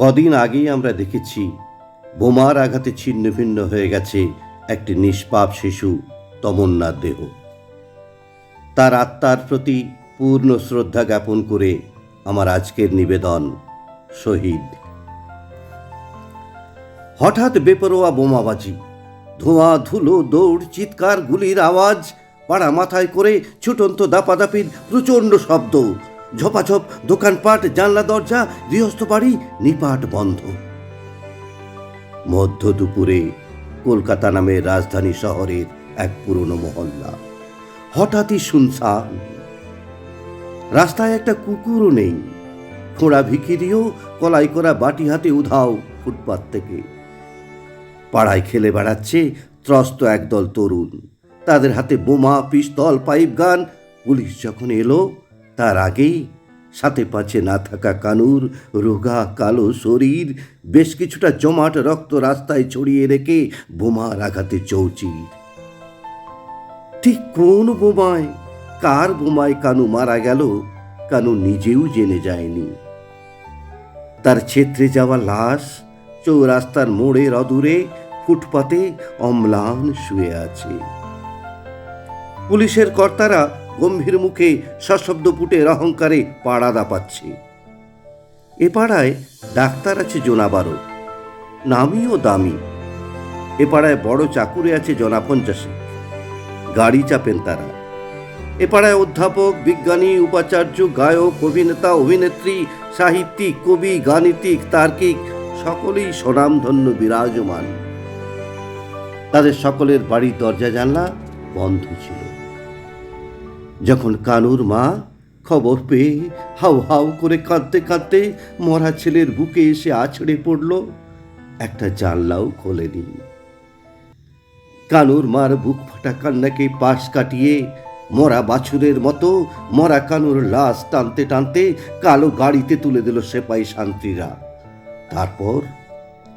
কদিন আগেই আমরা দেখেছি, বোমার আঘাতে ছিন্ন ভিন্ন হয়ে গেছে একটি নিষ্পাপ শিশু, তমন্নার দেহ। তার আত্মার প্রতি পূর্ণ শ্রদ্ধা জ্ঞাপন করে আমার আজকের নিবেদন শহীদ। হঠাৎ বেপরোয়া বোমাবাজি, ধোঁয়া, ধুলো, দৌড়, চিৎকার, গুলির আওয়াজ, পাড়া মাথায় করে ছুটন্ত দাপাদাপির প্রচণ্ড শব্দ ঝপাঝপ, দোকানপাট, জানলা, দরজা, গৃহস্থ বাড়ি, নিপাট বন্ধ। মধ্য দুপুরে কলকাতা নামের রাজধানী শহরের এক পুরনো মহল্লা। হঠাৎই শুনশান রাস্তায় একটা কুকুরও নেই। খোঁড়া ভিখিরিও কলাই করা বাটি হাতে উধাও ফুটপাত থেকে। পাড়ায় খেলে বেড়াচ্ছে ত্রস্ত একদল তরুণ। তাদের হাতে বোমা, পিস্তল, পাইপ গান। পুলিশ যখন এলো তার আগেই সাথে পাচ্ছে না থাকা কানুর, রোগা, কালো শরীর, বেশ কিছুটা জমাট রক্ত রাস্তায় ছড়িয়ে রেখে বোমার আঘাতে চৌচির। ঠিক কোন বোমায়, কার বোমায় কানু মারা গেল, কানু নিজেও জেনে যায়নি। তার ছেত্রে যাওয়া লাশ চৌরাস্তার মোড়ে অদূরে ফুটপাতে অম্লান শুয়ে আছে। পুলিশের কর্তারা গম্ভীর মুখে সশব্দ পুটের অহংকারে পাড়া দাপাচ্ছে। এ পাড়ায় ডাক্তার আছে জোনাবারো নামিও দামি। এ পাড়ায় বড় চাকুরে আছে জনা পঞ্চাশে, গাড়ি চাপেন তারা। এ পাড়ায় অধ্যাপক, বিজ্ঞানী, উপাচার্য, গায়ক, অভিনেতা, অভিনেত্রী, সাহিত্যিক, কবি, গাণিতিক, তার্কিক, সকলেই স্বনামধন্য বিরাজমান। তাদের সকলের বাড়ির দরজা জানলা বন্ধ ছিল। যখন কানুর মা খবর পেয়ে হাউ হাউ করে কাঁদতে কাঁদতে মরা ছেলের বুকে এসে আছড়ে পড়ল, একটা জানলাও খোলেনি। কানুর মার বুক ফাটা কান্নাকে পাশ কাটিয়ে মরা বাছুরের মতো মরা কানুর লাশ টানতে টানতে কালো গাড়িতে তুলে দিল সেপাই শান্তিরা। তারপর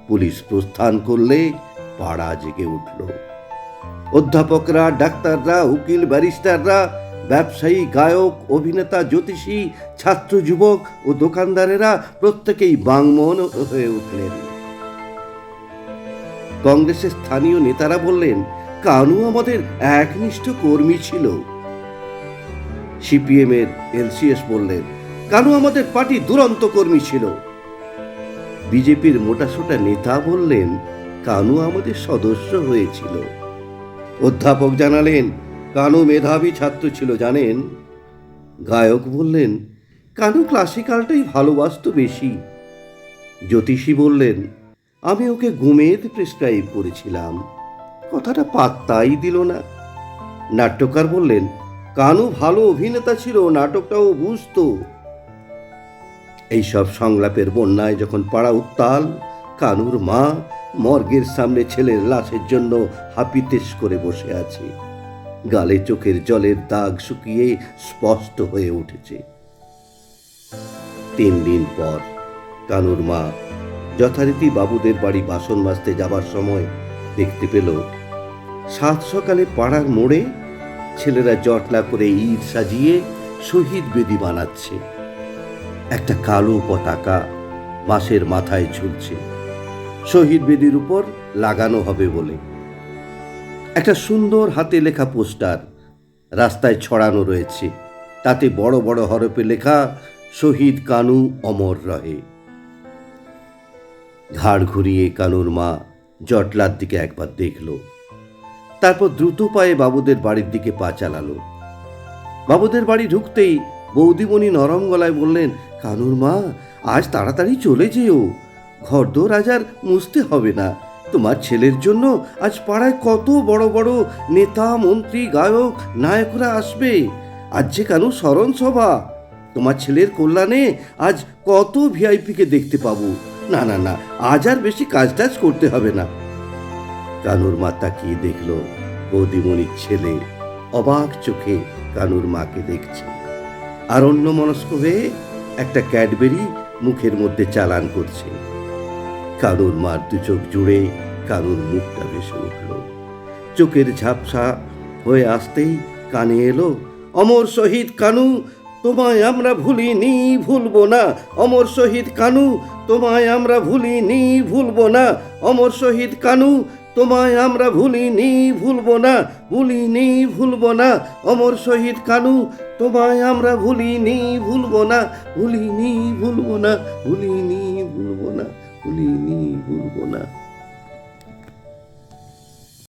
পুলিশ প্রস্থান করলে পাড়া জেগে উঠল। অধ্যাপকরা, ডাক্তাররা, উকিল, ব্যারিস্টাররা ব্যবসায়ী, গায়ক, অভিনেতা, জ্যোতিষী, ছাত্র, যুবক ও দোকানদারেরা প্রত্যেকেই বাংমন হয়ে উঠলেন। কংগ্রেসের স্থানীয় নেতারা বললেন, কানু আমাদের একনিষ্ঠ কর্মী ছিল। সিপিএম এর এলসিএস বললেন, কানু আমাদের পার্টি দুরন্ত কর্মী ছিল। বিজেপির মোটাসোটা নেতা বললেন, কানু আমাদের সদস্য হয়েছিল। অধ্যাপক জানালেন কানু মেধাবী ছাত্র ছিল, জানেন? গায়ক বললেন, কানু ক্লাসিক্যালটাই ভালোবাসত বেশি। জ্যোতিষী বললেন, আমি ওকে ঘুমের প্রেসক্রাইব করেছিলাম। কথাটা পাত্তাই দিল না। নাট্যকার বললেন, কানু ভালো অভিনেতা ছিল, নাটকটাও বুঝতো। এইসব সংলাপের বন্যায় যখন পাড়া উত্তাল, কানুর মা মর্গের সামনে ছেলের লাশের জন্য হাপিতেশ করে বসে আছে। গালে চোখের জলের দাগ শুকিয়ে স্পষ্ট হয়ে উঠেছে। তিন দিন পর কানুর মা যথারীতি বাবুদের বাড়ি বাসন মাজতে যাবার সময় দেখতে পেল, সাত সকালে পাড়ার মোড়ে ছেলেরা জটলা করে ঈদ সাজিয়ে শহীদ বেদি বানাচ্ছে। একটা কালো পতাকা বাঁশের মাথায় ঝুলছে। শহীদ বেদির উপর লাগানো হবে বলে একটা সুন্দর হাতে লেখা পোস্টার রাস্তায় ছড়ানো রয়েছে। তাতে বড় বড় হরপে লেখা, শহীদ কানু অমর রহে। ঘাড় ঘুরিয়ে কানুর মা জটলার দিকে একবার দেখল। তারপর দ্রুত পায়ে বাবুদের বাড়ির দিকে পা চালালো। বাবুদের বাড়ি ঢুকতেই বৌদিমণি নরম গলায় বললেন, কানুর মা, আজ তাড়াতাড়ি চলে যেও। ঘরদোর আজ আর মুছতে হবে না। তোমার ছেলের জন্য আজ পাড়ায় কত বড় বড় নেতা, মন্ত্রী, গায়ক, নায়করা আসবে। আজ যে কানু স্মরণ সভা? তোমার ছেলের কল্যাণে আজ কত ভিআইপিকে দেখতে পাবো। না না না, আজ আর বেশি কাজ টাজ করতে হবে না। কানুর মা তাকিয়ে দেখল বৌদিমণির ছেলে অবাক চোখে কানুর মাকে দেখছে। আর অন্য মনস্ক হয়ে একটা ক্যাডবেরি মুখের মধ্যে চালান করছে। কানুর মার দু চোখ জুড়ে কানুর মুখটা ভেসে উঠল। চোখের ঝাপসা হয়ে আসতেই কানে এলো, অমর শহীদ কানু, তোমায় আমরা ভুলিনি, ভুলবো না। অমর শহীদ কানু, তোমায় আমরা ভুলিনি, ভুলবো না। অমর শহীদ কানু, তোমায় আমরা ভুলিনি, ভুলবো না। ভুলিনি, ভুলবো না। অমর শহীদ কানু, তোমায় আমরা ভুলিনি, ভুলবো না। ভুলিনি, ভুলবো না। ভুলিনি, ভুলবো না। ভুলিনি বলব না